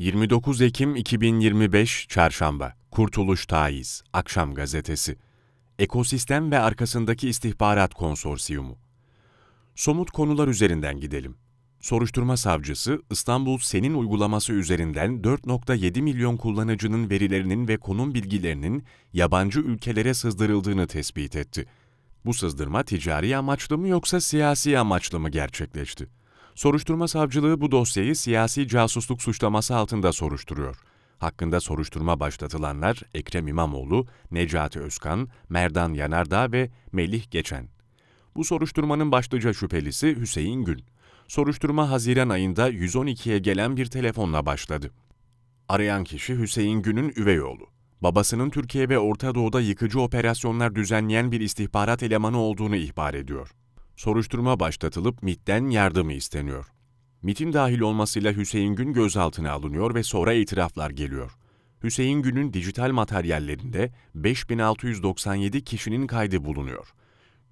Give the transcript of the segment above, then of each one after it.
29 Ekim 2025 Çarşamba Kurtuluş Taiz Akşam Gazetesi Ekosistem ve arkasındaki istihbarat konsorsiyumu Somut konular üzerinden gidelim. Soruşturma savcısı İstanbul Senin uygulaması üzerinden 4.7 milyon kullanıcının verilerinin ve konum bilgilerinin yabancı ülkelere sızdırıldığını tespit etti. Bu sızdırma ticari amaçlı mı yoksa siyasi amaçlı mı gerçekleşti? Soruşturma savcılığı bu dosyayı siyasi casusluk suçlaması altında soruşturuyor. Hakkında soruşturma başlatılanlar Ekrem İmamoğlu, Necati Özkan, Merdan Yanardağ ve Melih Geçen. Bu soruşturmanın başlıca şüphelisi Hüseyin Gül. Soruşturma Haziran ayında 112'ye gelen bir telefonla başladı. Arayan kişi Hüseyin Gün'ün üvey oğlu. Babasının Türkiye ve Orta Doğu'da yıkıcı operasyonlar düzenleyen bir istihbarat elemanı olduğunu ihbar ediyor. Soruşturma başlatılıp MIT'ten yardımı isteniyor. MIT'in dahil olmasıyla Hüseyin Gün gözaltına alınıyor ve sonra itiraflar geliyor. Hüseyin Gün'ün dijital materyallerinde 5697 kişinin kaydı bulunuyor.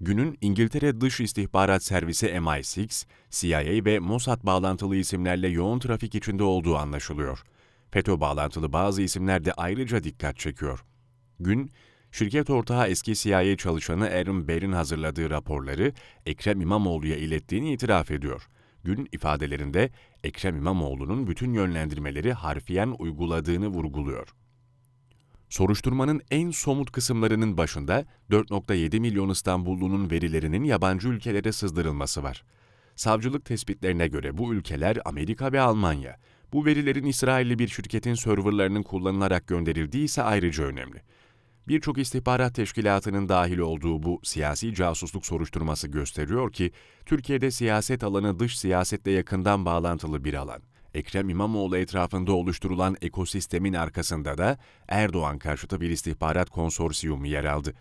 Günün İngiltere Dış İstihbarat Servisi MI6, CIA ve Mossad bağlantılı isimlerle yoğun trafik içinde olduğu anlaşılıyor. FETÖ bağlantılı bazı isimler de ayrıca dikkat çekiyor. Gün, şirket ortağı eski CIA çalışanı Aaron Bair'in hazırladığı raporları Ekrem İmamoğlu'ya ilettiğini itiraf ediyor. Gün ifadelerinde Ekrem İmamoğlu'nun bütün yönlendirmeleri harfiyen uyguladığını vurguluyor. Soruşturmanın en somut kısımlarının başında 4.7 milyon İstanbullunun verilerinin yabancı ülkelere sızdırılması var. Savcılık tespitlerine göre bu ülkeler Amerika ve Almanya. Bu verilerin İsrailli bir şirketin serverlarının kullanılarak gönderildiği ise ayrıca önemli. Birçok istihbarat teşkilatının dahil olduğu bu siyasi casusluk soruşturması gösteriyor ki, Türkiye'de siyaset alanı dış siyasetle yakından bağlantılı bir alan. Ekrem İmamoğlu etrafında oluşturulan ekosistemin arkasında da Erdoğan karşıtı bir istihbarat konsorsiyumu yer aldı.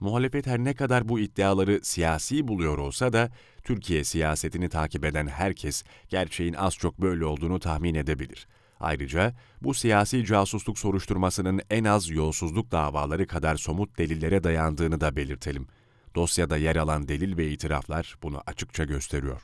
Muhalefet her ne kadar bu iddiaları siyasi buluyor olsa da Türkiye siyasetini takip eden herkes gerçeğin az çok böyle olduğunu tahmin edebilir. Ayrıca bu siyasi casusluk soruşturmasının en az yolsuzluk davaları kadar somut delillere dayandığını da belirtelim. Dosyada yer alan delil ve itiraflar bunu açıkça gösteriyor.